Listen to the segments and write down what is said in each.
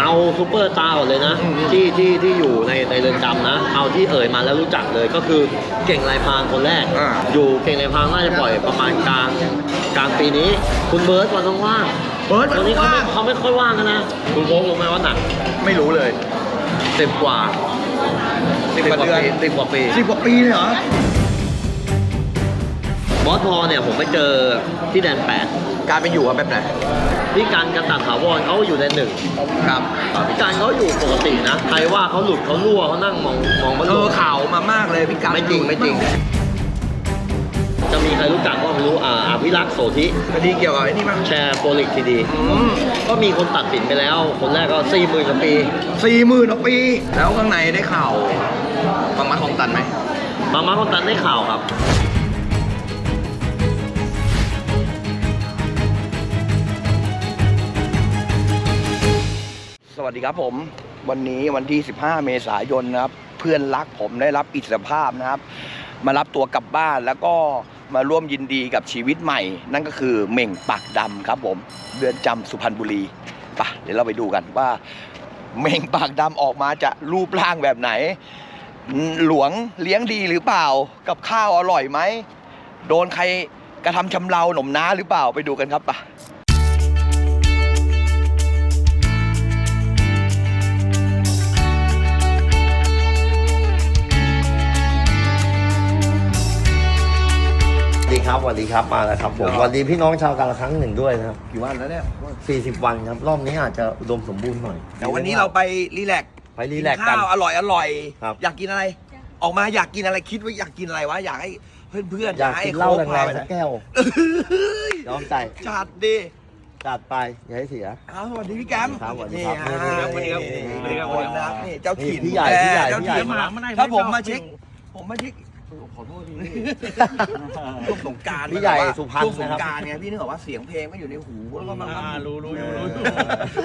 เอาซูเปอร์สตาร์ก่อนเลยนะอืมที่ที่ที่อยู่ในในเรือนจำนะ เอาที่เอ่ยมาแล้วรู้จักเลยก็คือเก่งลายพรางคนแรก อ่า อยู่เก่งลายพรางน่าจะปล่อยประมาณกลางกลางปีนี้ คุณเบิร์ตวันต้องว่างเบิร์ดตอนนี้เขาว่าไม่เขาไม่ค่อยว่างกันนะคุณโค้งรู้ไหมว่าหนักไม่รู้เลยสิบกว่าสิบกว่าเดือนปีสิบกว่าปี สิบกว่าปีเลยเหรอ บอสพอเนี่ยผมไปเจอที่แดนแปดการเป็นอยู่อะแบบไหน พี่การกันตัดถาวรเขาอยู่แดนหนึ่งครับพี่การเขาอยู่ปกตินะใครว่าเขาหลุดเขารั่วเขานั่งมองมองมันหเอลุอดข่าวมามากเลยพี่การไม่จริงไม่จริงจะมีใครรู้จักก็ไม่รู้อ่าอภิรักษ์โสธิคดีเกี่ยวกับไอ้นี่มั้งแชร์โปรลิกทีดีอืมก็มีคนตัดสินไปแล้ว คนแรกก็สี่หมื่นกว่าปีสี่หมื่นกว่าปี แล้วข้างในได้ข่าวบางมัดของตันไหมบางมาคนตันได้ข่าวครับ วัสดีครับผม วันนี้วันที่ 15 เมษายนนะครับ เพื่อนรักผมได้รับอิสรภาพนะครับ มารับตัวกลับบ้านแล้วก็มาร่วมยินดีกับชีวิตใหม่ นั่นก็คือเหม่งปากดำครับผมเรือนจำสุพรรณบุรีปะเดี๋ยวเราไปดูกันว่าเหม่งปากดำออกมาจะรูปร่างแบบไหน หลวงเลี้ยงดีหรือเปล่า กับข้าวอร่อยไหม โดนใครกระทำชำเราหน่มน้าหรือเปล่าไปดูกันครับปะ ดีครับสวัสดีครับมาแล้วครับผมครับสวัสดีพี่น้องชาวการละครั้งหนึ่งด้วยนะครับกี่วันแล้วเนี่ย40วันครับรอบนี้อาจจะอุดมสมบูรณ์หน่อยเดี๋ยววันนี้เราไปรีแลกซ์ไปรีแลกซ์กันข้าวอร่อยอร่อยครับอยากกินอะไร ออกมาอยากกินอะไรคิดว่าอยากกินอะไรวะอยากให้เพื่อนเพื่อนอยากกินเหล้าแรงๆสักแก้วยอมใจจัดดิจัดไปอย่าให้เสียครับสวัสดีพี่แกมครับสวัสดีนี่ครับฮะสวัสดีครับนี่สวัสดีครับคนนะนี่เจ้าถิ่นพี่ใหญ่พี่ใหญ่เจ้าพี่ใหญ่ถิ่นมาถ้าผมมาเช็ค ผมมาเช็ค ขอโทษทีช่วงสงกรารพี่ใหญ่สุพรรณช่วงสงนะครับกรารไงพี่นึกออกว่าเสียงเพลงไม่อยู่ในหูแล้วก็มาอ่ารู้รู้อยู่เอรู้ออยู่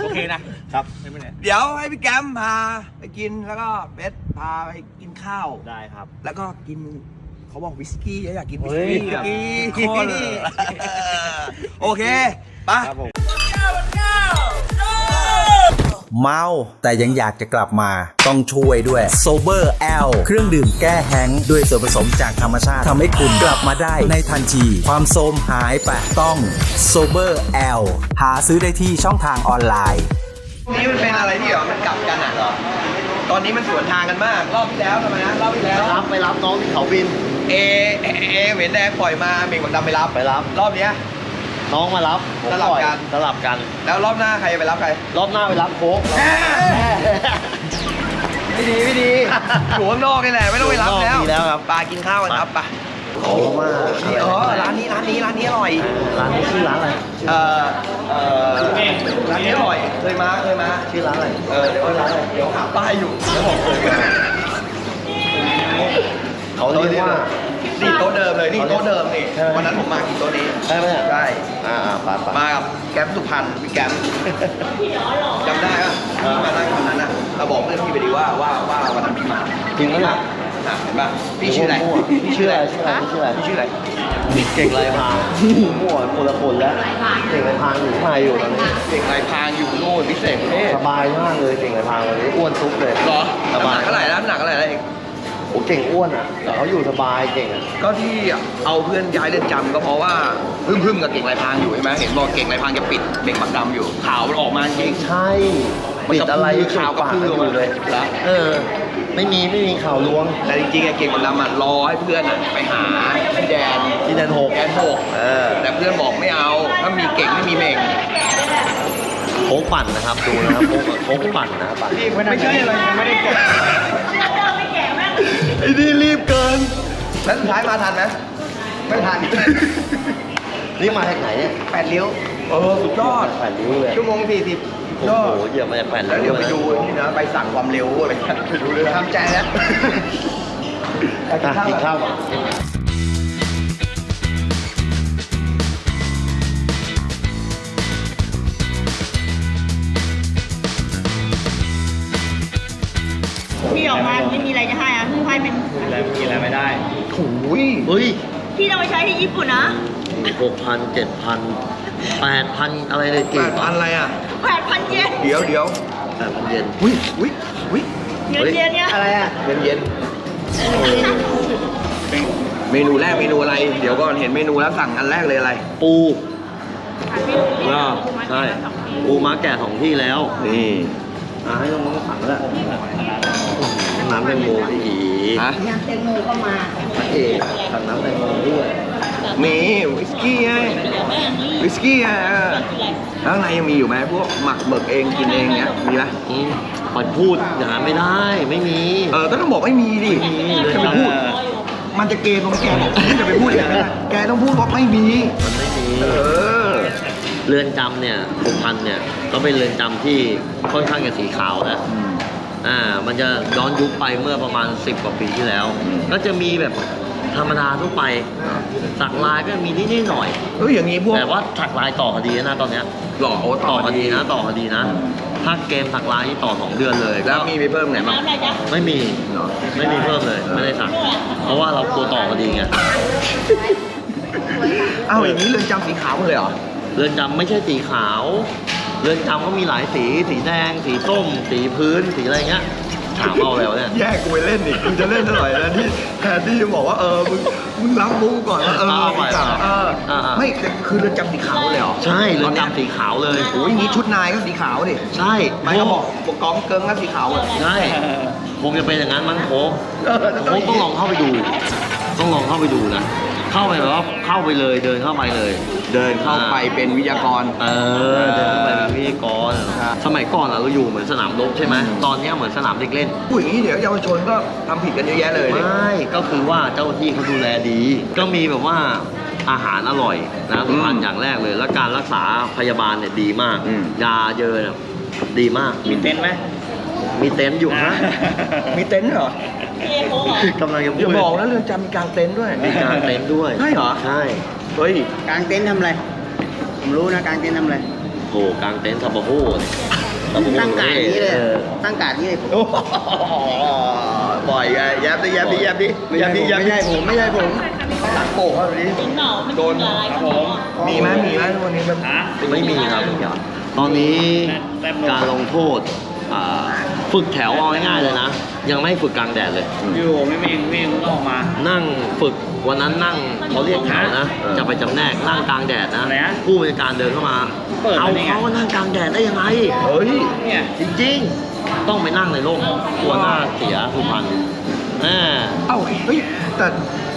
โอเคนะครับ ไม่เป็นไรเดี๋ยวให้พี่แกมพาไปกินแล้วก็เบสพาไปกินข้าว ได้ครับ แล้วก็กินเขาบอกวิสกี้อยากกินวิเฮ้สยกี้โคตรโอเคไปะครับผม เมาแต่ยังอยากจะกลับมาต้องช่วยด้วย Sober L เครื่องดื่มแก้แห้งก์ด้วยส่วนผสมจากธรรมชาติทำให้คุณกลับมาได้ในทันที ความโทรมหายไปต้อง Sober L หาซื้อได้ที่ช่องทางออนไลน์นี่มันเป็นอะไรที่เหรอมันกลับกันอะเหรอตอนนี้มันสวนทางกันมาก รอบที่แล้วทำไมนะรอบที่แล้ว รับไปรับน้องที่เขาบิน เอเอเอเหม็นแดงปล่อยมาเมงบักดำไปรับไปรับ รอบเนี้ย น้องมารับผมสลับปอยกัน สลับกัน แล้วรอบหน้าใครจะไปรับใคร รอบหน้าไปรับโค้ก ไม่ดีไม่ดี อยู่ข้างนอกนี่แหละไม่ต้องไปรับแล้วดีแล้วครับ ปลากินข้าวกันครับไปโอ้มานี่เออร้านนี้ร้านนี้ร้านนี้อร่อย ร้านนี้ชื่อร้านอะไร เอ่อเอ่อร้านนี้อร่อย เคยมาเคยมา ชื่อร้านอะไร เออเดี๋ยวร้านอะไรเดี๋ยวหาป้ายอยู่เดี๋ยวบอกเคยมาเขาเรียกว่า นี่โต๊ะเดิมเลยนี่โต๊ะเดิมนี่ใช่ไหม วันนั้นผมมากินโต๊ะนี้ใช่ไหมเนี่ยใช่อ่าอ่าไปไปมากับแก๊ปสุพรรณพี่แก๊ปจำได้ป่ะที่มานั่งวันนั้นอะเราบอกเพื่อนพี่ไปดีว่าว่าว่าวันนั้นพี่มาจริงไหมเนี่ยอะเห็นป่ะพี่ชื่ออะไรพี่ชื่ออะไรชื่ออะไรชื่ออะไรพี่ชื่ออะไรเก่งไรพางมั่วคนละคนแล้วเก่งไรพางอยู่ข้างในอยู่ตอนนี้เก่งลายพรางอยู่โน่นพิเศษประเทศสบายมากเลยเก่งไรพางวันนี้อ้วนซุปเลยเหรอสน้ำหบานัยกเท่าไหร่แล้วน้ำหนักเท่าไหร่แล้วเอง โอ้เก่งอ้วนอะแต่เขาอยู่สบายเก่งอะก็ที่เอาเพื่อนย้ายเรือนจำก็เพราะว่าพึ่มพึ่มๆกับเก่งลายพรางอยู่ใช่ไหมเห็นบอกเก่งลายพรางจะปิดเบ่งปักดำอยู่ข่าวมันออกมาจริงใช่ปิดอะไรข่าวกระพือออกมาเลยเหรอเออ ไม่มีไม่มีข่าวลวง แต่จริงๆไอ้เก่งปักดำอะรอให้เพื่อนอะไปหาที่แดนที่แดนหกแดนหกเออแต่เพื่อนบอกไม่เอาถ้ามีเก่งไม่มีเม่งโค้งปั่นนะครับดูนะครับโค้งโค้งปั่นนะครับปั่นไม่ใช่อะไรไม่ได้แกะ ไอ้นี่รีบเกิน แล้วสุดท้ายมาทันไหมไม่ทัน นี่มาจากไหนเนี่ยแปดเลี้ยว เออสุดยอด แปดริ้วเลยชั่วโมงสี่สิบโอ้ยอดโหเหยียบมาจากแปดแล้วริ้เดี๋ยววไปดูนี่นะไปสั่งความเร็วอะไรเงี้ยไปดูเลยทำใจแล้วไปกินอะข้าวกินกันข้าวก่อนพี่ออกมาไม่มีอะไร จะให้อะคือให้เป็นอะไรกินอะไรไม่ได้โอ้ยเฮ้ยพี่ต้องไปใช้ที่ญี่ปุ่นนะหกพันเจ็ดพันแปดพันอะไรเลยแปกี่ดพันอะไรอะแปดพันเยนเดี๋ยวเดี๋ยวแปดโมงเย็นอุ้ยอุ้ยอุ้ยเงินเย็นเนี่ยอะไรอะเย็นเย็นเมนูแรกเมนูอะไร เดี๋ยวก่อนเห็นเมนูแล้วสั่งอันแรกเลยอะไร ปูอ่าใช่ปูม้าแก่ของที่แล้ว นี่อ่าให้น้องๆสั่งแล้ว น้ำแตงโมอีฮะน้ำแตงโมก็มาพระเอกสั่งน้ำแตงโมด้วยมีวิสกี้ไงวิสกี้ไงเออแล้วข้างในยังมีอยู่ไหมพวกหมักหมึกเองกินเองเนี้ยมีไหมอืมปล่อยพูดอย่างนั้นไม่ได้ไม่มี เออก็ต้องบอกไม่มีดิไม่มีเลยจะไปพูด มันจะเกย์ตรงแกบอกจะไปพูดอย่างนั้นนะแกต้องพูดว่าไม่มีมันไม่มีเออเรือนจำเนี่ยสุพรรณเนี่ยก็เป็นเรือนจำที่ค่อนข้างจะสีขาวนะ อ่ามันจะย้อนยุคไปเมื่อประมาณ 10 กว่าปีที่แล้ว ก็จะมีแบบธรรมดาทั่วไปสักลายก็มีนิดๆหน่อยเอออย่างนี้พวกแต่ว่าสักลายต่อคดีนะตอนเนี้ยหล่อโอ้ต่อคดีนะต่อคดีนะ ถ้าเกมสักลายนี่ต่อสองเดือนเลยแล้วมีไปเพิ่มไหนบ้างน้ำอะไรจ๊ะไม่มีเหรอไม่มีเพิ่มเลยไม่ได้สักเพราะว่าเรากลัวต่อคดีไงเอ้าอย่างนี้เรือนจำสีขาวหมดเลยเหรอเรือนจำไม่ใช่สีขาว เรือนจำก็มีหลายสี สีแดง สีส้ม สีพื้น สีอะไรเงี้ย ถามเอาแล้วเนี่ย แยกกูไปเล่นอีกกูจะเล่นเท่าไหร่แล้วที่แทนที่จะบอกว่าเออมึงมึงรับมุกก่อนว่าเออเอาไปสีขาวเอออาๆไม่แต่คือเรือนจำสีขาวเลยเหรอใช่เรือนจำสีขาวเลยโอ้ยอย่างนี้ชุดนายก็สีขาวดิใช่ไปก็บอกปกกองเกิงก็สีขาวอะใช่คงจะเป็นอย่างนั้นมั้งโค้กเออจะโค้กต้องลองเข้าไปดู ต้องลองเข้าไปดูนะ เข้าไปแบบว่าเข้าไปเลยเดินเข้าไปเลย เดินเข้าไปเป็นวิทยากร เออเดินเข้าไปเป็นวิทยากร ครับสมัยก่อนอะเราอยู่เหมือนสนามรบใช่ไหมอืม ตอนเนี้ยเหมือนสนามเด็กเล่น ผู้อย่างนี้เดี๋ยวเยาวชนก็ทำผิดกันเยอะแยะเลยดิ ไม่ก็คือว่าเจ้าหน้าที่เขาดูแลดี ก็มีแบบว่าอาหารอร่อยนะสุพรรณอย่างแรกเลย แล้วการรักษาพยาบาลเนี่ยดีมาก อืม ยาเยอะเนี่ยดีมาก มีเต็นท์ไหมมีเต็นท์อยู่ฮะมีเต็นท์เหรอเรียกเขาเหรอ กำลังจะพูอย่าดบอกนะเรือนจำมีกางเต็นท์ด้วย มีกางเต็นท์ด้วยใช่เหรอ ใช่ เฮ้ยกางเต็นท์ทำอะไร ผมรู้นะกางเต็นท์ทำอะไร โหกางเต็นท์ทับโบโฮเนี่ยทับโบโฮตั้งกาดนี้เลยออตั้งกาดนี้เลยโอ้โหบ่อยไงแยบดิแยบดิแยบดิไม่แยใช่บผดิมแยบไม่ดิใช่ผมไม่ใช่ผมตัดโปะเขาดิกินเหนามันโดกินนกับอะไรครับขผองมมีไหมมีไหมวันนี้มันฮะไม่มีครับ ตอนนี้แต้มโมการลงโทษอ่าฝึกแถวเอาง่ายๆเลยนะ ยังไม่ฝึกกลางแดดเลย อยู่ไม่เมงไม่เมงต้องออกมา นั่งฝึกวันนั้นนั่งเขาเรียกแถวนะเออจะไปจำแนกนั่งกลางแดดนะอะไรนะผู้บริการเดินเข้ามาเปิดเอามาได้ไงเขาว่านั่งกลางแดดได้ยังไงเฮ้ยเนี่ยจริงๆ ต้องไปนั่งในร่มกลัวหน้าเสียสุพรรณแน่เอ้าเฮ้ยแต่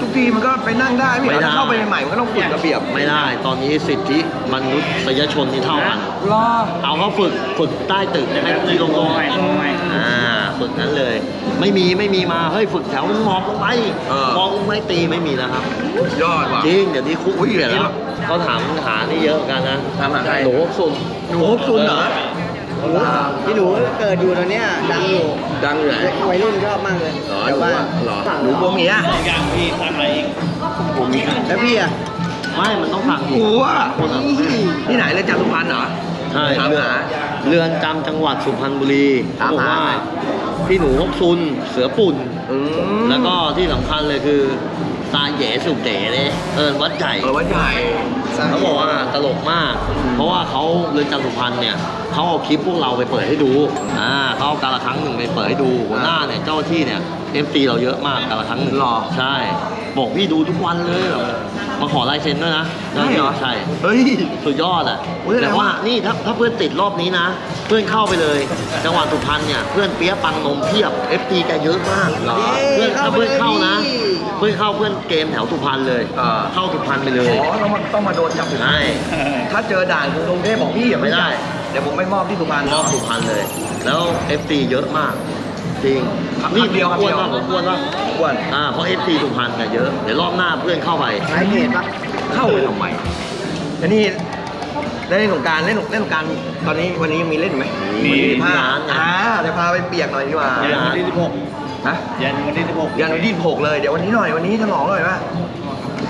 ทุกทีมันก็ไปนั่งได้ไม่เหรอไม่ได้ถ้าเข้าไปใหม่ๆมันก็ต้องฝึกระเบียบไม่ได้ตอนนี้สิทธิมนุษยชนที่เท่ากันรอเอาเขาฝึกฝึกใต้ตึกให้ที่โล่งใหม่ๆใหม่อ่าฝึกนั้นเลย ไม่มีไม่มีมาเฮ้ยฝึกแถวหมอบลงไปเออมองลงไปตีไม่มีแล้วครับ ยอดว่ะจริงเดี๋ยวนี้คุกอุ้ยเปลี่ยนเดี๋แล้ยววเขาถามหานี่เยอะเหมือนกันนะถามหาใครหนูสุนหนูซุนเหรอ ที่หนูเกิดอยู่ตอนเนี้ยดังอยู่ดังอยู่ไหนวัยรุ่นชอบมากเลยเหรอหแต่นูว่าอะเหรอหนูบัวเมียสองอย่างพี่ทำอะไรเองแล้วพี่อะไม่มันต้องสั่งอีกกูอะที่ไหนเลยจำสุพรรณเหรอใช่ถามเรือนหาเรือนจำจังหวัดสุพรรณบุรีถามเขาบอกหาว่าพี่หนูฮกซุน เสือปุ่นอืมแล้วก็ที่สำคัญเลยคือตาเหยสุกเต๋เนี่ยเอิญวัดใหญ่เออวัดใหญ่ เขาบอกว่าตลกมาก เพราะว่าเขาเรือนจำสุพรรณเนี่ยเขาเอาคลิปพวกเราไปเปิดให้ดูอ่าเขาเอาการละครั้งหนึ่งไปเปิดให้ดูหัวหน้าเนี่ยเจ้าหน้าที่เนี่ยเอฟซีเราเยอะมากการละครั้งหนึ่งหรอใช่บอกพี่ดูทุกวันเลยแบบมาขอลายเซ็นด้วยนะใช่เหรอ ใช่ เฮ้ย สุดยอดอะอุ๊ยแสดงแต่ว่าว่านี่ถ้าถ้าเพื่อนติดรอบนี้นะ เพื่อนเข้าไปเลย จังหวัดสุพรรณเนี่ยเพื่อนเปียะปังนมเพียบ FT แกเยอะมากเหรอ เพื่อนถ้าเพื่อนเข้านะพี่ เพื่อนเข้าเพื่อนเกมแถวสุพรรณเลยอ่า เข้าสุพรรณไปเลยอ๋อต้องมาต้องมาโดนจับสุพรรณใช่ ถ้าเจอด่านกรุงเทพบอกพี่อย่าไม่ได้เดี๋ยวผมไม่มอบที่สุพรรณรอบสุพรรณเลย แล้ว FT เยอะมาก จริงครับนี่ครับเดียวครับควรเดียวว่าผมควรว่าอ้วนอ่าเพราะ FT สุพรรณเนี่ยเยอะเดี๋ยวรอบหน้าเพื่อนเข้าไป สายเพจปะเข้าไปทำไมแล้วนี่ได้เล่นสงกรารเล่นเล่นสงกรารตอนนี้วันนี้ยังมีเล่นไหมมีวันที่ที่ห้าร้านไงอ่าเดี๋ยวพาไปเปียกหน่อยดีกว่ายันวันที่สิบหก ฮะยันวันที่สิบหกยันวันที่หกเลย เดี๋ยววันนี้หน่อยวันนี้ฉลองหน่อยป่ะ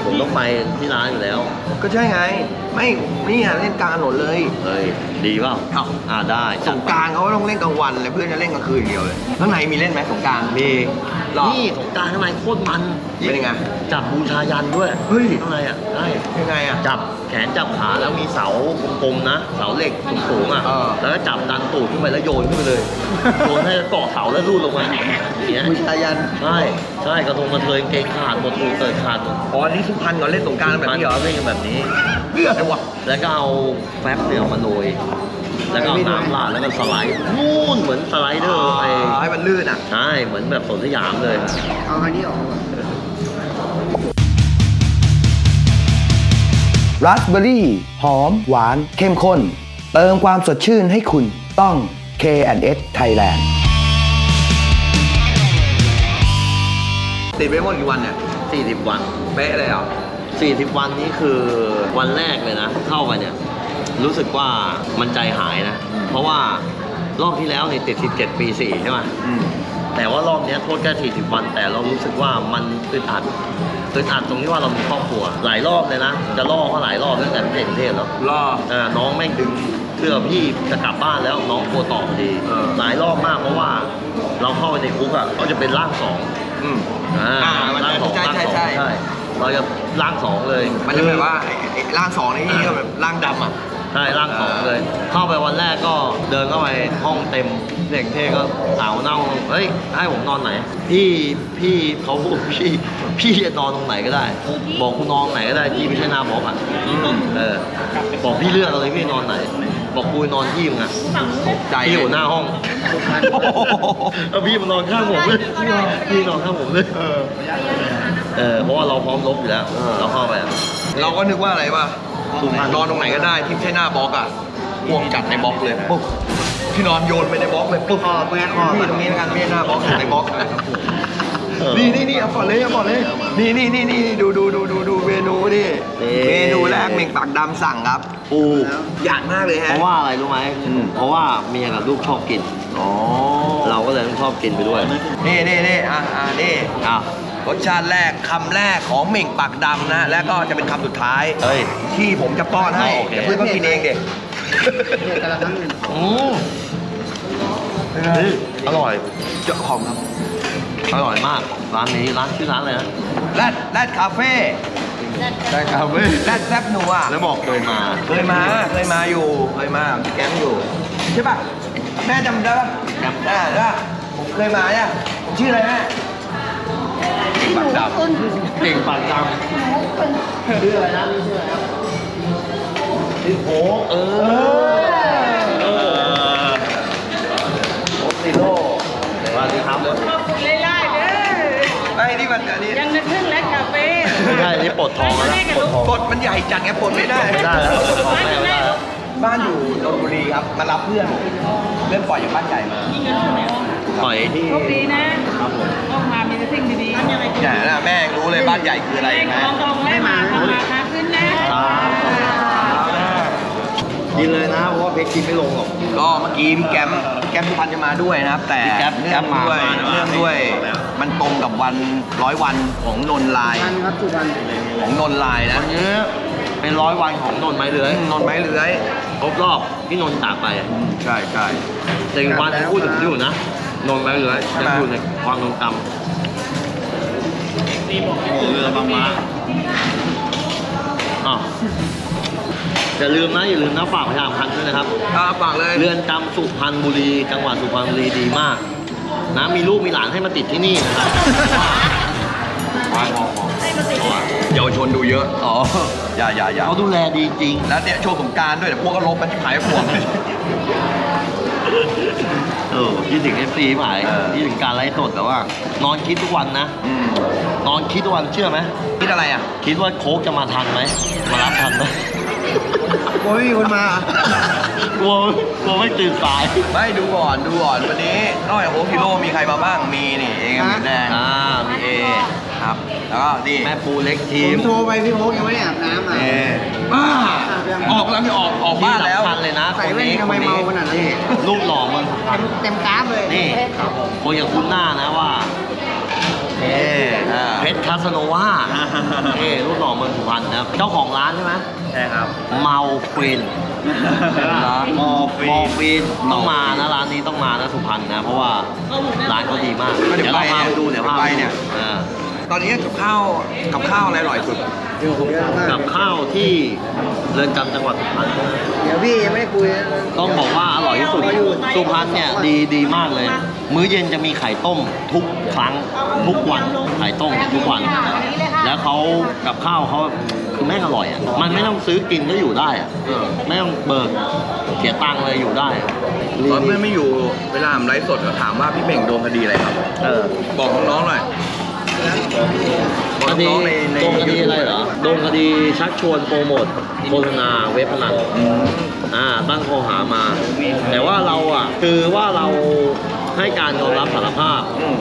ผมต้องไปที่ร้านอยู่แล้ว ก็ใช่ไง ไม่นี่อะเล่นกลางถนนเลยเฮ้ยดีเปล่าเอ้าอ่าได้สงกรารเขาต้องเล่นกลางวันเลยเพื่อนจะเล่นกลางคืนอย่างเดียวเลยข้างในมีเล่นไหมสงกรารมีหรอนี่สงกรารข้างในโคตรมันเป็นยังไงจับบูชายันด้วยเฮ้ยข้างในอะใช่ยังไงอะจับแขนจับขาแล้วมีเสากลมๆนะ เสาเหล็กสูงๆอะเออแล้วก็จับดันตูดขึ้นไปแล้วโยนขึ้นไปเลยโยนให้เกาะเสาแล้วรูดลงมาอย่างเงี้ยบูชายัน ใช่ใช่กระทงกระเทยเกงขาดหมดตูดเติดขาดหมดอ๋ออันนี้สุพรรณก่อนเล่นสงกรารแบบนี้เหรอเล่นกันแบบนี้ เพื่ออะไรวะ แล้วก็เอาแฟบเนี่ยมาโรยแล้วก็เอาน้ำราดแล้วก็สไลด์นู่นเหมือนสไลเดอร์ไปให้มันลื่นอะ ใช่เหมือนแบบสวนสยามเลย เอาอันนี้ออก ราสเบอร์รี่ หอม หวาน เข้มข้น เติมความสดชื่นให้คุณต้อง K&S Thailand ติดไปหมดกี่วันเนี่ย40 วัน เป๊ะเลยเหรอ40 วันนี้คือวันแรกเลยนะ เข้าไปเนี่ย รู้สึกว่ามันใจหายนะ เพราะว่ารอบที่แล้วเนี่ยติด17ปี 4 ใช่ไหมอืม แต่ว่ารอบเนี้ยโทษแค่40 วัน แต่เรารู้สึกว่ามันอึดอัดอึดอัดตรงที่ว่าเรามีครอบครัว หลายรอบเลยนะ จะล่อเขาหลายรอบตั้งแต่พี่เด็กกรุงเทพแล้วรออ่าน้องแม่งดึงเสื้อพี่จะกลับบ้านแล้วน้องกลัวต่อพอดีเออหลายรอบมากเพราะว่า เราเข้าไปในคุกอะเขาจะเป็นร่างสองอืมอ่าอ่ามันร่างสองใช่ร่างใช่สองใช่ใช่เราจะร่างสองเลย มันจะแบบว่าไอ้ไอ้ร่างสองนี่ก็แบบร่างดำอะ ใช่ร่างสองเลย เข้าไปวันแรกก็เดินเข้าไปห้องเต็มเด็กเท่ก็สาวนั่งเฮ้ยให้ผมนอนไหน พี่พี่เขาพูดพี่พี่จะนอนตรงไหนก็ได้ บอกคุณนอนไหนก็ได้ที่ไม่ใช่หน้าบล็อกอะเออบอกพี่เลือกเอาเลยพี่นอนไหน บอกกูนอนที่มึงอะฝั่งนู้นใจพี่อยู่หน้าห้องแล้วพี่มานอนข้างผมเลยพี่นอนข้างผมเลยเออเพราะว่าเราพร้อมรบอยู่แล้วเราเข้าไปอะเราก็นึกว่าอะไรวะ นอนตรงไหนก็ได้ที่ไม่ใช่หน้าบล็อกอะพวกจัดในบล็อกเลยปุ๊บพี่นอนโยนไปในบล็อกเลยปุ๊บคอเป็นไงคอพี่ตรงนี้แล้วกันไม่ใช่หน้าบล็อกในบล็อกเออนี่นี่นี่เอาก่อนเลยเอาก่อนเลยนี่นี่นี่นี่ดูดูดูดูดูเมนูนี่นี่ เมนูแรกเม่งปากดำสั่งครับปูอยากมากเลยเพฮะราะว่าอะไรรู้ไหมอืมเพราะว่าเมียกับลูกชอบกิน อ๋อเราก็เลยต้องชอบกินไปด้วยนี่นี่นี่อะอะนี่อ้าว รสชาติแรกคำแรกของเหม่งปากดำนะ แล้วก็จะเป็นคำสุดท้ายเฮ้ย ที่ผมจะป้อนให้โอเค เดี๋ยวเพื่อนก็กินเองเด็กเนี่ยแต่ละครั้งหนึ่งอืมเฮ้ยอร่อย เจ้าของครับอร่อยมาก ร้านนี้ ร้านชื่อร้านอะไรนะแรดแรดคาเฟ่ได้ครับเว้ยแรดแซบนัวแล้วบอกเคยมา เคยมาเคยมาอยู่เคยมาแก๊งอยู่ใช่ป่ะแม่จำได้ป่ะจำได้ได้ผมเคยมาเนี่ยผมชื่ออะไรแม่ ปากดำเก่งปากดำชื่ออะไรนะนี่ชื่ออะไรครับชื่อโอ๊คเออเออโอซิโร่สวัสดีครับขอบคุณไล่เด้อไอ้นี่มันอันนี้ยังนึกถึงและคาเฟ่ใช่นี่ปลดทองแล้วปลดทองกดมันใหญ่จัดไงปลดไม่ได้ไม่ได้แล้วปดทองไม่ได้บ้านอยู่นนทบุรีครับมารับเพื่อนเพื่อนปล่อยจากบ้านใหญ่มา มีเงินอยู่ในห้องต่อยที่โชคดีนะครับผมออกมามีแต่สิ่งดีๆยังไงใหญ่นะแม่รู้เลยบ้านใหญ่คืออะไรแม่นะทองทองได้มาทองราคาขึ้นนะกินเลยนะเพราะว่าเพชรกินไม่ลงหรอก ก็เมื่อกี้พี่แกมพี่แกมสุพรรณจะมาด้วยนะครับ แต่พี่แก๊ปเนื่แก๊องปมาด้วยมา เนื่องด้วย มันตรงกับวันร้อยวันของนนลายพันครับสุพรรณของนนลายนะวันนี้เป็นร้อยวันของนนท์ไม้เลื้อยนนไม้เลื้อยครบรอบที่นนท์จากไปใช่ใช่แต่อีกวันยังพูดถึงอยู่นะ นนท์ไม้เลื้อยยังอยู่ในความทรงจำนี่บอกเรือบางมาอ๋ออย่าลืมนะอย่าลืมนะฝากประชาสัมพันธ์ด้วยนะครับอ่าฝากเลยเรือนจำสุพรรณบุรี จังหวัดสุพรรณบุรีดีมาก นะมีลูกมีหลานให้มาติดที่นี่นะครับพอพอพอเยาวชนดูเยอะ อ๋อ อย่าอย่าอย่าเขาดูแลดีจริง แล้วเนี่ยช่วงสงกรารด้วยแต่พวกก็ลบมันชิบหายพวก เออคิดถึงเอฟซีหมายเออ คิดถึงการไลฟ์สดแต่ว่า นอนคิดทุกวันนะ อืมนอนคิดทุกวันเชื่อไหม คิดอะไรอะคิดว่าโค้กจะมาทันไหม มารับทันไหม กลัวไม่มีคนมา กลัวกลัวไม่ตื่นสาย ไม่ดูก่อนดูก่อนวันนี้นอกจากโค้กฮิโร่มีใครมาบ้างมีนี่เองเหมือนแดงอ่า มีเอ ครับ แล้วก็นี่แม่ปูเล็กทีผมม โทรไปพี่โอ๊คยังไม่ได้อาบน้ำอะเอ บ้า ออกแล้วไม่ออกออกบ้านแล้วที่สำคัญเลยนะใส่คนแว่นนี้ทำไมเมาขนาดนั้น รูปหล่อเมืองสุพรรณเต็มกราฟเลยนี่คนอย่างคุณหน้านะว่าเออ่าเพชรคาสโนวาเอรูปหล่อเมืองสุพรรณนะครับเจ้าของร้านใช่ไหมใช่ครับ เมาฟินมอฟรีมอฟินต้องมานะร้านนี้ต้องมานะสุพรรณนะเพราะว่าร้านเขาดีมากก็เดี๋ยวเราพาไปไปดูเดี๋ยวพาไปไปเนี่ยเออ ตอนนี้กับข้าวกับข้าวอะไรอร่อยสุด เดี๋ยวผมเยอะมากกับข้าวที่เรือนจำจังหวัดสุพรรณเดี๋ยวพี่ยังไม่ได้คุยต้องบอกว่าอร่อยที่สุดสุพรรณเนี่ยดีดีมากเลย มื้อเย็นจะมีไข่ต้มทุกครั้งทุกวันไข่ต้มทุกวัน แล้วเขากับข้าวเขาคือแม่งอร่อยอะมันไม่ต้องซื้อกินก็อยู่ได้อะไม่ต้องเบิกเสียตังค์เลยอยู่ได้อะตอนเพื่อนไม่อยู่เวลาผมไลฟ์สดก็ถามว่าพี่เม่งโดนคดีอะไรครับ เออ บอกน้องๆหน่อยบอก คดีน้องๆในในโดนคดีอะไรเหรอโดนคดีชักชวนโปรโมทโฆษณาเว็บพนันอืมอ่าตั้งข้อหามา แต่ว่าเราอะคือว่าเราให้การยอมรับสารภาพอืม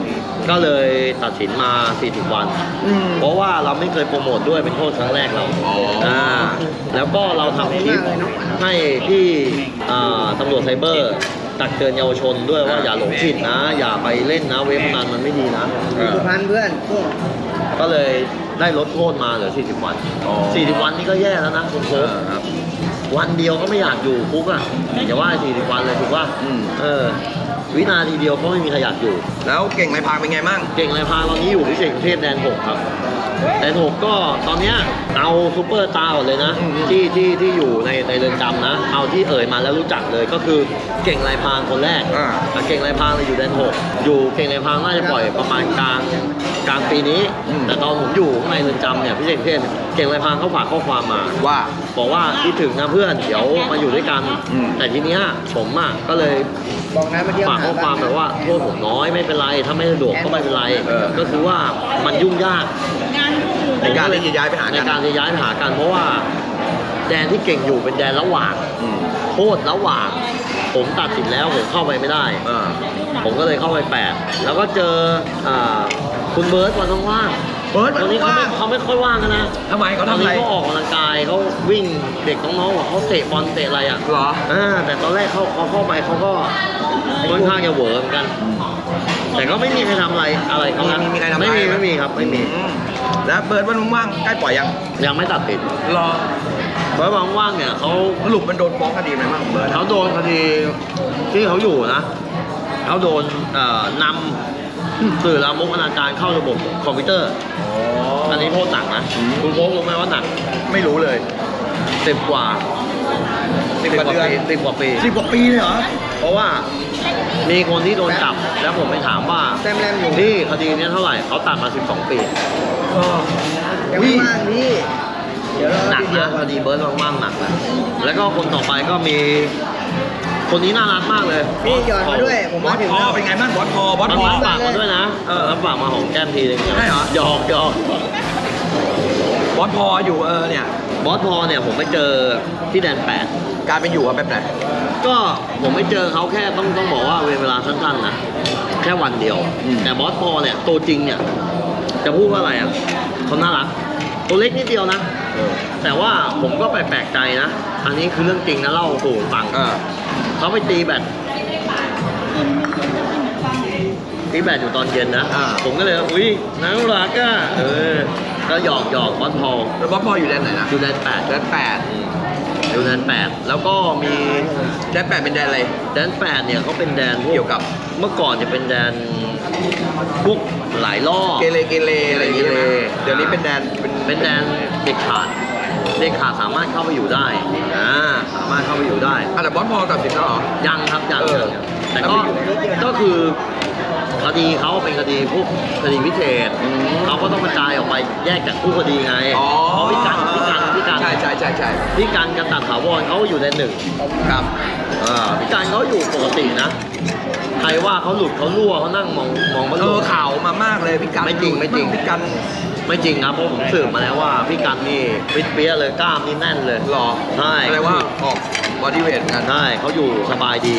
ก็เลยตัดสินมา 40 วันอืมเพราะว่าเราไม่เคยโปรโมทด้วยเป็นโทษครั้งแรกเราอ๋ออ่าแล้วก็เราทำคลิปให้ที่อ่าตำรวจไซเบอร์ ตักเตือนเยาวชนด้วยว่าอย่าหลงผิดนะ อย่าไปเล่นนะเว็บพนันมันไม่ดีนะเออสุพรรณเพื่อนพวกก็เลยได้ลดโทษมาเหลือ 40 วันอ๋อ40 วันนี่ก็แย่แล้วนะคุณโค้ชครับวันเดียวก็ไม่อยากอยู่คุกอะอย่าว่า 40 วันเลยถูกป่ะอืมเออ วินาทีเดียวก็ไม่มีใครอยากอยู่ แล้วเก่งไรพางเป็นไงมั่ง เก่งไรพาตอนนี้อยู่ที่เก่งเทพแดนหกครับ แดนหกก็ตอนเนี้ย เอาซูเปอร์ตาร์ก่อนเลยนะอืมที่ที่ที่อยู่ในในเรือนจำนะ เอาที่เอ่ยมาแล้วรู้จักเลยก็คือเก่งไรพางคนแรกอ่า แต่เก่งไรพางเนี่ยอยู่แดนหกอยู่เก่งไรพางน่าจะปล่อยประมาณกลางกลางปีนี้ อืม แต่ตอนผมอยู่ข้างในเรือนจำเนี่ยพี่เก่งเทพเก่งไรพางเขาฝากข้อความมา ว่า บอกว่าคิดถึงนะเพื่อนเดี๋ยวมาอยู่ด้วยกัน อืม แต่ทีเนี้ยผมอะก็เลยบอกนะมาเที่ยวฝากข้อความแบบว่าโทษผมน้อยไม่เป็นไร ถ้าไม่สะดวกก็ไม่เป็นไร เออ ก็คือว่ามันยุ่งยาก งานยุ่งอยู่ ในการที่จะย้ายไปหาในกันการจะย้ายไปหากันเพราะว่า แดนที่เก่งอยู่เป็นแดนระหว่างอืมโทษระหว่าง ผมตัดสินแล้วผมเข้าไปไม่ได้ อ่าผมก็เลยเข้าไปแปดแล้วก็เจออ่าคุณเบิร์ตวันว่างเบิร์ดๆมันวันนี้เขาว่าไม่เขาไม่ค่อยว่างกันนะทำไมเขาตอนทำอะนี้ไรเขาออกกำลังกายเขาวิ่งเด็กน้องๆเขาเตะบอลเตะอะไรอะเหรอ อ่าแต่ตอนแรกเขาเขาเข้าไปเขาก็ ค่อนข้างจะเหวอเหมือนกัน แต่ก็ไม่มีใครทำอะไรอะไรเขานะมีมีใครทำไม่มีอะหไม่มีครับไม่มี อืแล้วเบิร์ดวันว่างๆใกล้ปล่อยยังยังไม่ตัดสินรอเพราะว่างๆเนี่ยเขาสรุปมันโดนฟ้องคดีไหมบ้างเบิร์ดเขาโดนคดีที่เขาอยู่นะเขาโดนเอ่อนำสื่อลามกอนาจารเข้าระบบคอมพิวเตอร์ อันนี้โทษหนักนะ คุณโค้ชรู้ไหมว่าหนักไม่รู้เลย สิบกว่า สิบกว่าเดือนปีสิบกว่าปี สิบกว่าปีเลยเหรอ เพราะว่ามีคนที่โดนจับ แล้วผมไปถามว่าแต้มแรมอยู่พี่คดีเนี้ยเท่าไหร่เขาตัดมา12ปี ยังไม่ว่างพี่เดี๋ยวเราหนักทีเดียนะวก่คอนดีเบิร์ดว่างๆหนักนะแล้วก็คนต่อไปก็มี คนนี้น่ารักมากเลยพี่หยอดมาด้วย ผมบอมาสถึงพอแล้ว เป็นไงบ้างบอสพอบอสมันพอรับฝากมาด้วยนะเออรับฝากมาหอมแก้มทีนึงใช่เหรอ หยอกหยอกบอสพออยู่เออเนี่ย บอสพอเนี่ยผมไปเจอที่แดนแปดการเป็นอยู่อะแบบไหนก็ผมไม่เจอเขาแค่ต้องต้องบอกว่าเวลาสั้นๆนะแค่วันเดียวอืมแต่บอสพอเนี่ยตัวจริงเนี่ยจะพูดว่าอะไรอะเขาน่ารักตัวเล็กนิดเดียวนะเออแต่ว่าผมก็ไปแปลกใจนะ อันนี้คือเรื่องจริงนะเล่าสู่ฟังอ่าเขาไปตีแบตตีแบตอยู่ตอนเย็นนะอ่าผมก็เลยว่าอุ้ยน่ารักอะเออ ก็หยอกหยอกบอสพอแล้วบอสพออยู่แดนไหนนะอยู่แดนแปดแดนแปดอยู่แดนแปดแล้วก็มีแดนแปดเป็นแดนอะไรแดนแปดเนี่ยเขาเป็นแดนพวเกี่ยวกับเมื่อก่อนจะเป็นแดนพวกหลายล่อเกเรเกเรอะไรอย่างเงี้ยใช่ไหมเกเรเดี๋ยวนี้เป็นแดนเป็นเป็นแดนเด็กขาดเด็กขาดสามารถเข้าไปอยู่ได้อ่าสามารถเข้าไปอยู่ได้อะแต่บอสพอตัดสินแล้วเหรอยังครับยังเออยังแต่แล้วก็ไปอยู่ก็คือ คดีเขาเป็นคดีพวกคดีพิเศษอืมเขาก็ต้องกระจายออกไปแยกจากคู่คดีไงอ๋อเพราะพี่กันพี่กันพี่กันใช่ใช่ใช่ใช่พี่กันกันตัดถาวรเขาอยู่ในหนึ่งครับอ่าพี่กันเขาอยู่ปกตินะใครว่าเขาหลุดเขารั่วเขานั่งมองมองมันเออข่าวมามากเลยพี่กันไม่จริงไม่จริงพี่กันไม่จริงครับเพราะผมสืบมาแล้วว่าพี่กันนี่ฟิตเปี้ยเลยกล้ามนี่แน่นเลยหรอใช่แสดงว่าออกบอดี้เวทกันใช่เขาอยู่สบายดี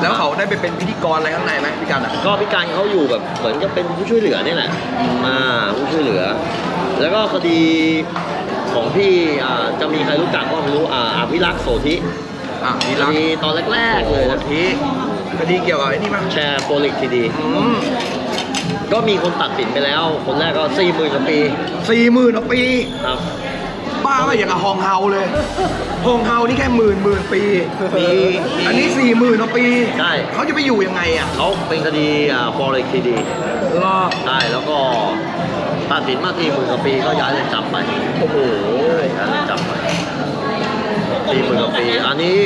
แล้วเขาได้ไปเป็นพิธีกรอะไรข้างในไหมพี่กันอะ ก็พี่กันเขาอยู่แบบเหมือนจะเป็นผู้ช่วยเหลือนี่แหละอ่าผู้ช่วยเหลือ แล้วก็คดีของพี่อ่าจะมีใครรู้จักก็ไม่รู้อ่าอภิรักษ์โสธิอะมีครักดีตอนแรกๆเลยนะทีคดีเกี่ยวกับไอ้นี่มั้ยแชร์โปรลิกทีดี อืมก็มีคนตัดสินไปแล้ว คนแรกก็สี่หมื่นกว่าปีสี่หมื่นปี ครับ บ้าไปอย่างกับฮองเฮาเลยฮองเฮานี่แค่หมื่นหมื่นปี มี มี อันนี้สี่หมื่นปีใช่ เขาจะไปอยู่ยังไงอะเขาเป็นคดีอ่าโปรลิกทีดีรอใช่แล้วก็ตัดสินมาสี่หมื่นกว่าปีก็ย้ายเรือนจำไปโอ้โหย้ายเรือนจำไปสี่หมื่นกว่าปีอันนี้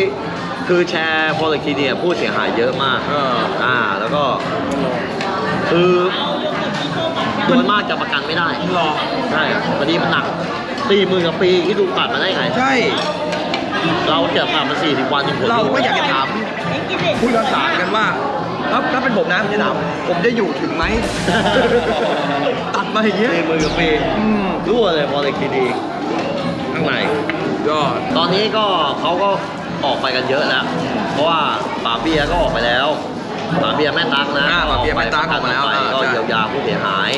คือแชร์พอลิทีเนี่ยผู้เสียหายเยอะมากเอออ่าแล้วก็คือโดยมากจะประกันไม่ได้หรอ ใช่คดีมันหนัก สี่หมื่นกว่าปีที่ดูตัดมาได้ไง ใช่ เราเก็บตัดมาสี่สิบวันจนผลเราก็อยากจะถามผู้รักษากันว่าถ้าถ้าเป็นผมนะผมจะถามผมจะอยู่ถึงไหม ตัดมาอย่างเงี้ยสี่หมื่นกว่าปีอืมรั่วเลยพอลิทีข้างใน ยอด ตอนนี้ก็เขาก็ออกไปกันเยอะแล้ว เพราะว่าป๋าเบียร์ก็ออกไปแล้วป๋าเบียร์แม่ตั๊กนะอ่าป๋าเบียร์แม่ตั๊กออกมาแล้วไปอ่าก็ใช่ เยียวยาผู้เสียหาย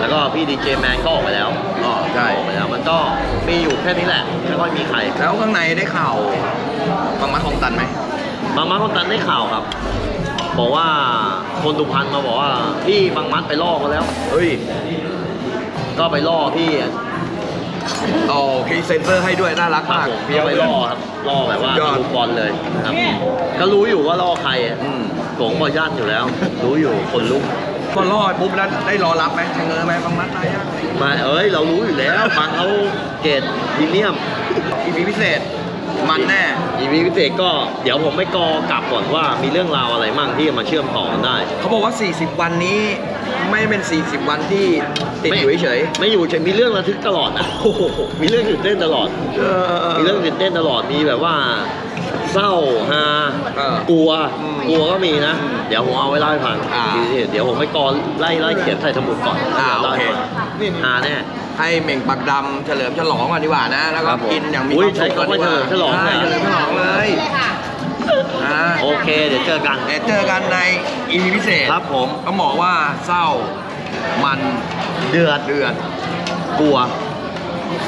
แล้วก็พี่ดีเจแมนก็ออกไปแล้วอ๋อใช่ ออกไปแล้วมันก็มีอยู่แค่นี้แหละไม่ค่อยมีใครแล้วข้างในได้ข่าวบางมัดของตันไหมบางมัดคนตันได้ข่าวครับ บอกว่าคนสุพรรณมาบอกว่าพี่บางมัดไปล่อเขาแล้ว เฮ้ยก็ไปล่อพี่โอเคเซ็นเซอร์ให้ด้วยน่ารักครับมากผมพี่ก็ไปล่อครับล่อแบบว่ายอด ลูกบอลเลยนะครับ ก็รู้อยู่ว่าล่อใครอะ อืมโกงก็ย่านอยู่แล้ว รู้อยู่คนลุก พอรอดปุ๊บแล้วได้รอรับไหมชะเง้อไหมบางมัดได้ยังมาเอ้ยเรารู้อยู่แล้วบางเขาเกรดพรีเมียม อีพีพิเศษ มันแน่ อีพีพิเศษก็เดี๋ยวผมไม่กอกลับก่อนว่ามีเรื่องราวอะไรมั่งที่จะมาเชื่อมต่อกันได้ เขาบอกว่า 40 วันนี้ไม่เป็น 40 วันที่ติดอยู่เฉยไม่อยู่เฉยมีเรื่องระทึกตลอดนะโอ้โหมีเรื่องตื่นเต้นตลอด ๆเออ มีเรื่องตื่นเต้นตลอดมีแบบว่า เศร้าฮาเออกลัวอืมกลัวก็มีนะ เดี๋ยวผมเอาไว้เล่าให้ฟังอ่า เดี๋ยวผมไปกรไล่ไล่เขียนใส่สมุดก่อนอ่าโอเคฮาแน่ ให้เหม่งปักดำเฉลิมฉลองก่อนดีกว่านะ แล้วคก็รับผมกินอย่างมีอุ้คยวามสุขก่อนดีกว่าใช้คำว่าเฉลิมฉลองใช่เลยเฉลิมฉลองเลยอ่าโอเค เดี๋ยวเจอกัน เดี๋ยวเจอกันในอีพีพิเศษครับผม ต้องบอกว่าเศร้ามันเดือดเดือดกลัว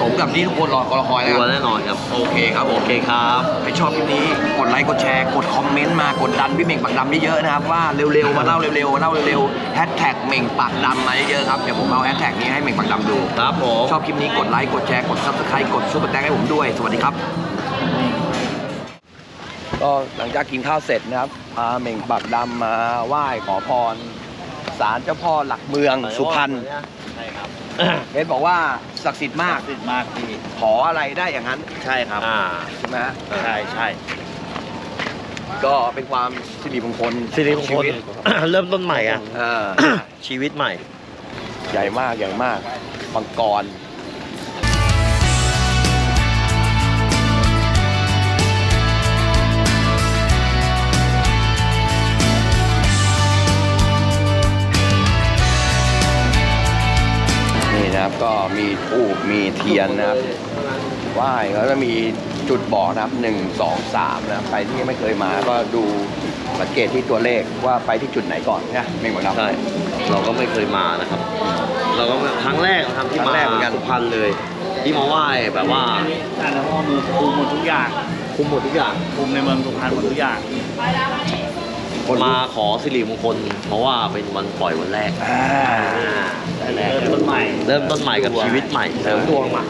สมกับที่ทุกคนรอคอยกแล้ลัววแน่นอนครับ โอเคครับผโอมเคครับใครชอบคลิปนี้กดไลค์กดแชร์กดคอมเมนต์มากดดันพี่เหม่งปากดำเยอะๆนะครับว่าเร็วๆมาเล่าเร็วๆมาเล่าเร็วๆแฮชแท็กเหม่งปากดำมาเยอะๆครับเดี๋ยวผมเอาแฮชแท็กนี้ให้เหม่งปากดำดูครับผมชอบคลิปนี้กดไลค์กดแชร์กดซับสไครต์กดซุปเปอร์แตงให้ผมด้วย สวัสดีครับก็หลังจากกินข้าวเสร็จนะครับพาเหม่งปากดำมาไหว้ขอพรศาลเจ้าพ่อหลักเมืองสุพรรณใช่ครับ เบสบอกว่าศักดิ์สิทธิ์มาก ติดมากพี่ขออะไรได้อย่างนั้นใช่ครับ อ่าใช่ไหมฮะใช่ใช่ก็เป็นความสิริมงคลสิริมงคล ชีวิต เริ่มต้นใหม่อะ เออ ชีวิตใหม่ ใหญ่มากใหญ่มากมังกร นี่นะครับ ก็มีทูบมีเทียนนะครับไหว้แล้วก็มีจุดบอกนะครับหนึ่งสองสามนะครับใครที่ไม่เคยมาก็ดูสังเกตที่ตัวเลขว่าไปที่จุดไหนก่อนนะไม่เหมือนเราใช่เราก็ไม่เคยมานะครับ เราก็ครั้งแรกนะครับที่ครั้มางแรกเหมือนกันสุพรรณเลย ที่มาไหว้แบบว่าท่านแล้วพ่อมือคุมหมดทุกอย่าง คุมหมดทุกอย่างคุมในเมืองสุพรรณหมดทุกอย่าง มาขอสิริมงคล เพราะว่าเป็นวันปล่อยวันแรกอ่าอ่าแต่แรกเริ่มต้นใหม่ เริ่มต้นใหม่กับชีวิตใหม่เสริมดวงมา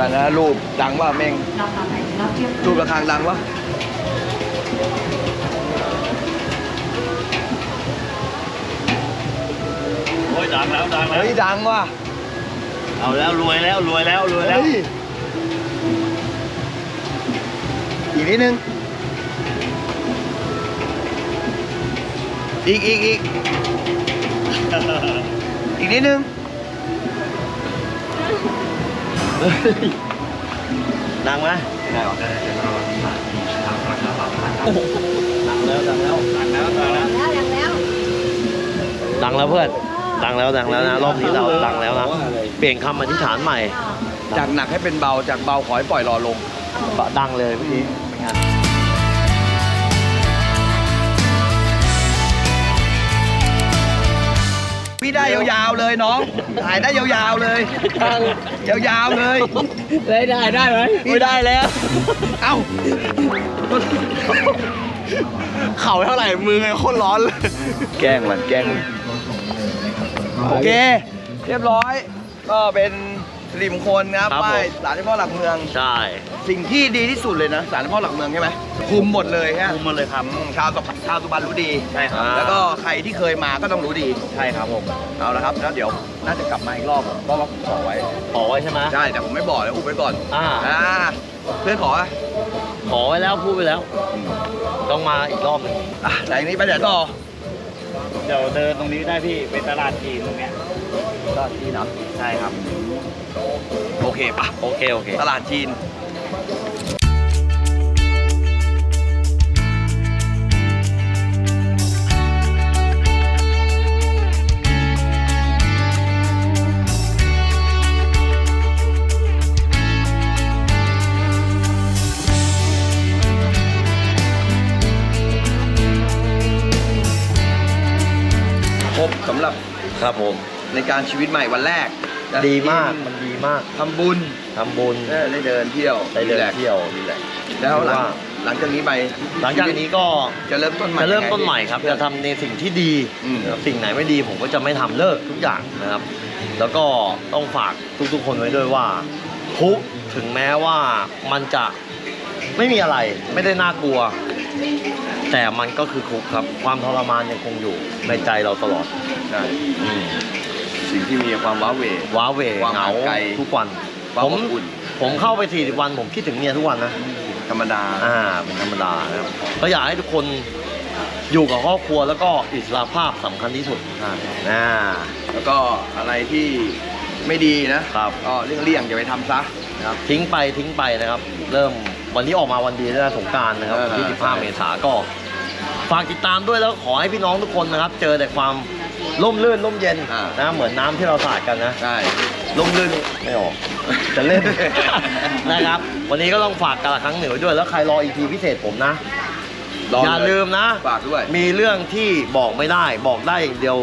อาจจะมาดูกันนะรูปดังว่าเม่งรูประฆังดังวะโอ้ยดังแล้วดังแล้วเฮ้ยดังว่ะเอาแล้วรวยแล้วรวยแล้วรวยแล้วเฮ้ยอีกนิดนึงอีกอีกอีกอีกนิดนึง ดังไหมได้หรอดังแล้วดังแล้วดังแล้วดังแล้วดังแล้วเพื่อนดังแล้วดังแล้วนะรอบนี้เราดังแล้วนะเปลี่ยนคำอธิษฐานใหม่ จากหนักให้เป็นเบาจากเบาขอให้ปล่อยรอลงดังเลยเมื่อกี้ ยาวๆเลยน้อง ถ่ายได้ยาวๆเลย ยาวๆเลยได้ได้ได้ไหมไม่ได้แล้ว เอ้า เข่าเท่าไหร่มือไงโคตรร้อนเลย แกล้งมันแกล้งมันโอเค เรียบร้อย ก็เป็น สิริมงคลนะครับครับไหว้ผมศาลเจ้าพ่อหลักเมือง ใช่สิ่งที่ดีที่สุดเลยนะศาลเจ้าพ่อหลักเมืองใช่ไหมคุมหมดเลยฮะคุมหมดเลยครับอืมชาวสุพรรณชาวสุพรรณรู้ดี ใช่ครับแล้วก็ใครที่เคยมาก็ต้องรู้ดี ใช่ครับผมเอาละครับแล้วเดี๋ยวน่าจะกลับมาอีกรอบเพราะว่าผมขอไว้ ขอไว้ใช่ไหมใช่แต่ผมไม่บอกเลยอุบไว้ก่อน อ่า อ่า เพื่อนขออะขอไว้แล้วพูดไปแล้ว ต้องมาอีกรอบหนึงอะไหนนี้ไปไหนต่อ เดี๋ยวเดินตรงนี้ได้พี่เป็นตลาดจีนตรงเนี้ยตลาดจีนเหรอใช่ครับ โอเคปะโอเค โอเค ตลาดจีน การชีวิตใหม่วันแรกนะดีมากมันดีมากทำบุญทำบุญ เออได้เดินเที่ยวได้เดินรีแลกซ์เที่ยวรีแลกซ์แล้วหลังว่า หลังจากนี้ไปหลังจากนี้ก็จะเริ่มต้นใหม่จะเริ่มยังไงต้นใหม่ครับพี่จะทำในสิ่งที่ดีอืมสิ่งไหนไม่ดีผมก็จะไม่ทำเลิกทุกอย่างนะครับ แล้วก็ต้องฝากทุกๆ คนไว้ด้วยว่าทุกข์ถึงแม้ว่ามันจะไม่มีอะไรไม่ได้น่ากลัว แต่มันก็คือคุกครับ ความทรมานยังคงอยู่ในใจเราตลอดใช่อืม สิ่งที่มีความว้าเหว ว้าเหวความเหงาห่างไกล ทุกวัน ความผมอบอุ่นผมเข้าไป40วัน ผมคิดถึงเมียทุกวันนะ ธรรมดา อ่า เป็นธรรมดานะครับก็อยากให้ทุกคนอยู่กับครอบครัวแล้วก็อิสระภาพสำคัญที่สุดอ่า แล้วก็อะไรที่ไม่ดีนะครับ ก็เลี่ยงๆอย่าไปทำซะนะครับ ทิ้งไปทิ้งไปนะครับ เริ่มวันนี้ออกมาวันดีแล้วนะสงกรารนะครับเออวันที่ใช่15 เมษาก็ ฝากติดตามด้วยแล้วขอให้พี่น้องทุกคนนะครับ เจอแต่ความ ร่มรื่นร่มเย็นอ่านะเหมือนน้ำที่เราสาดกันนะ ใช่ร่มรื่นไม่ออก จะเล่น นะครับ วันนี้ก็ต้องฝากกันละครั้งหนึ่งไว้ด้วย แล้วใครรออีพีพิเศษผมนะรอย่าเลืมนะ ฝากด้วย มีเรื่องที่บอกไม่ได้ บอกได้อย่างเดียว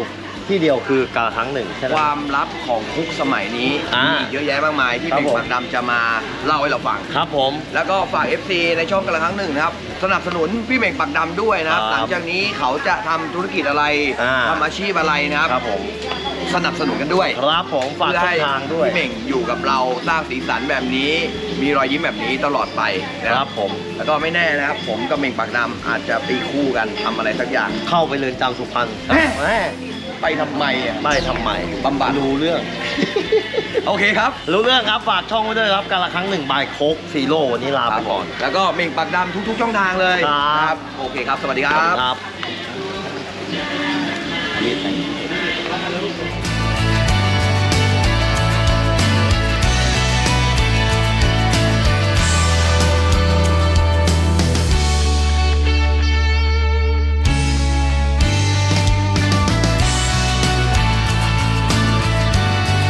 ที่เดียวคือกาละครั้งหนึ่งแค่คนั้นวามลับของคุกสมัยนี้อ่ามีมีเยอะแยะมากมายที่ครับเป็นผม ปากดำจะมาเล่าให้เราฟัง ครับผม แล้วก็ฝาก FC ในช่องกันละครั้งหนึ่งนะครับ สนับสนุนพี่เม่งปักดำด้วยนะครับ ครับหลังจากนี้เขาจะทำธุรกิจอะไรอ่า ทำอาชีพอะไรนะครับ ครับผมสนับสนุนกันด้วยครับผมฝากเพื่อช่อให้งทางด้วยพี่เม่งอยู่กับเราสร้างสีสันแบบนี้ มีรอยยิ้มแบบนี้ตลอดไปนะคครัรับบผม แล้วก็ไม่แน่นะครับ ผมกับเม่งปักดำอาจจะตีคู่กันทำอะไรสักอย่าง เข้าไปเรือนจำสุพรรณแม่ แม่ ไปทำไมอะไม่ทำไม บำบัดรู้เรื่อง โอเคครับรู้เรื่องครับ ฝากช่องไว้ด้วยครับ การละครั้งหนึ่งบายโคกซีโร่วันนี้ลาไปก่อน แล้วก็เม่งปักดำทุกๆช่องทางเลยครับโอเคครับ สวัสดีคขอบรัคุณบครับ